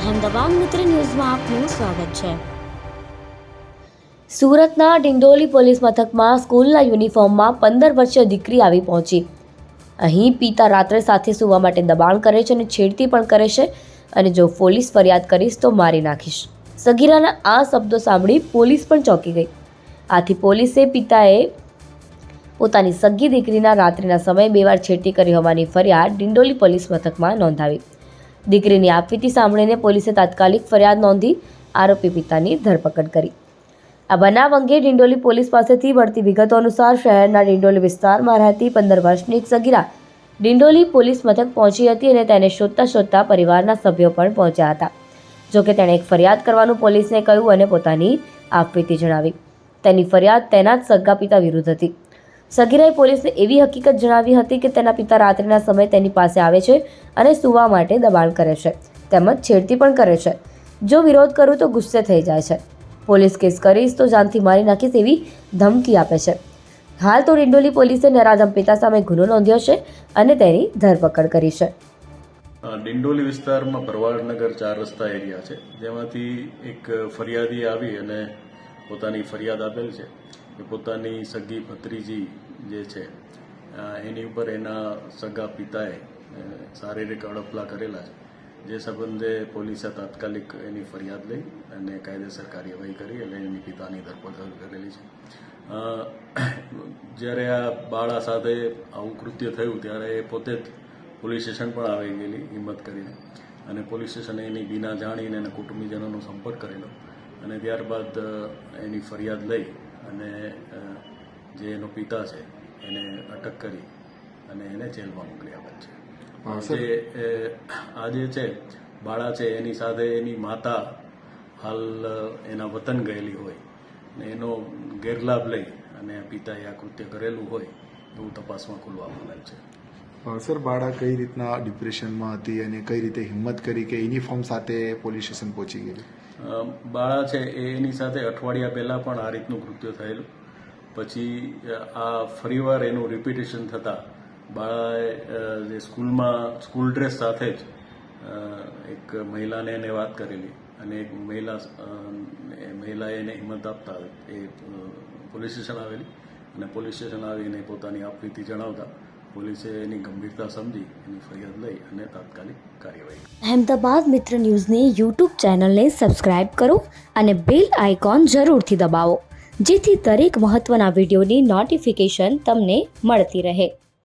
અહેમદાબાદ મિત્ર ન્યૂઝમાં આપનું સ્વાગત છે. સુરતના ડિંડોલી પોલીસ મથકમાં સ્કૂલના યુનિફોર્મમાં પંદર વર્ષીય દીકરી આવી પહોંચી. અહીં પિતા રાત્રે સાથે સૂવા માટે દબાણ કરે છે અને છેડતી પણ કરે છે અને જો પોલીસ ફરિયાદ કરીશ તો મારી નાખીશ. સગીરાના આ શબ્દો સાંભળી પોલીસ પણ ચોંકી ગઈ. આથી પોલીસે પિતાએ પોતાની સગી દીકરીના રાત્રિના સમયે બે વાર છેડતી કરી હોવાની ફરિયાદ ડિંડોલી પોલીસ મથકમાં નોંધાવી. દીકરીની આપવીતી સાંભળીને પોલીસે તાત્કાલિક ફરિયાદ નોંધી આરોપી પિતાની ધરપકડ કરી. આ બનાવ અંગે ડિંડોલી પોલીસ પાસેથી મળતી વિગતો અનુસાર શહેરના ડિંડોલી વિસ્તારમાં રહેતી પંદર વર્ષની એક સગીરા ડિંડોલી પોલીસ મથક પહોંચી હતી અને તેને શોધતા શોધતા પરિવારના સભ્યો પણ પહોંચ્યા હતા. જોકે તેણે એક ફરિયાદ કરવાનું પોલીસને કહ્યું અને પોતાની આપવીતી જણાવી. તેની ફરિયાદ તેના જ સગા પિતા વિરુદ્ધ હતી. સગીરાએ પોલીસને એવી હકીકત જણાવી હતી કે તેના પિતા રાત્રિના સમયે તેની પાસે આવે છે અને સૂવા માટે દબાણ કરે છે, તેમજ છેડતી પણ કરે છે. જો વિરોધ કરું તો ગુસ્સે થઈ જાય છે. પોલીસ કેસ કરીશ તો જાનથી મારી નાખીશ એવી ધમકી આપે છે. હાલ તો ડિંડોલી પોલીસે નરાધમ પિતા સામે ગુનો નોંધ્યો છે અને તેની ધરપકડ કરી છે. ડિંડોલી વિસ્તારમાં ભરવાડનગર ચાર રસ્તા એરિયા છે. જેમાંથી એક ફરિયાદી આવી અને પોતાની ફરિયાદ આપેલ છે કે પોતાની સગી ભત્રીજી જે છે એની ઉપર એના સગા પિતાએ શારીરિક અડપલા કરેલા છે. જે સંબંધે પોલીસે તાત્કાલિક એની ફરિયાદ લઈ અને કાયદેસર કાર્યવાહી કરી અને એની પિતાની ધરપકડ કરેલી છે. જ્યારે આ બાળા સાથે આવું કૃત્ય થયું ત્યારે એ પોતે જ પોલીસ સ્ટેશન પણ આવી ગયેલી, હિંમત કરીને. અને પોલીસ સ્ટેશને એની બીના જાણીને એના કુટુંબીજનોનો સંપર્ક કરેલો. અને ત્યારબાદ એની ફરિયાદ લઈ અને જે એનો પિતા છે એને અટક કરી અને એને જેલમાં મોકલી આપેલ છે. જે આ જે છે બાળા છે એની સાથે એની માતા હાલ એના વતન ગયેલી હોય ને એનો ગેરલાભ લઈ અને પિતાએ આ કૃત્ય કરેલું હોય એવું તપાસમાં ખુલવા પામેલ છે. સર, બાળા કઈ રીતના ડિપ્રેશનમાં હતી અને કઈ રીતે હિંમત કરી કે યુનિફોર્મ સાથે પોલીસ સ્ટેશન પહોંચી ગયેલી? બાળા છે એની સાથે અઠવાડિયા પહેલાં પણ આ રીતનું કૃત્ય થયેલું. પછી આ ફરીવાર એનું રિપીટેશન થતાં બાળાએ જે સ્કૂલમાં સ્કૂલ ડ્રેસ સાથે જ એક મહિલાને એને વાત કરેલી અને એક મહિલા મહિલાએ એને હિંમત આપતા એ પોલીસ સ્ટેશન આવેલી અને પોલીસ સ્ટેશન આવીને પોતાની આપવીતી જણાવતા પોલીસે એની ગંભીરતા સમજી એની ફરિયાદ લઈ અને તાત્કાલિક કાર્યવાહી અહેમદાબાદ મિત્ર ન્યૂઝની યુટ્યુબ ચેનલને સબસ્ક્રાઇબ કરો અને બેલ આઇકોન જરૂરથી દબાવો, જેથી દરેક મહત્ત્વના વિડીયોની નોટિફિકેશન તમને મળતી રહે.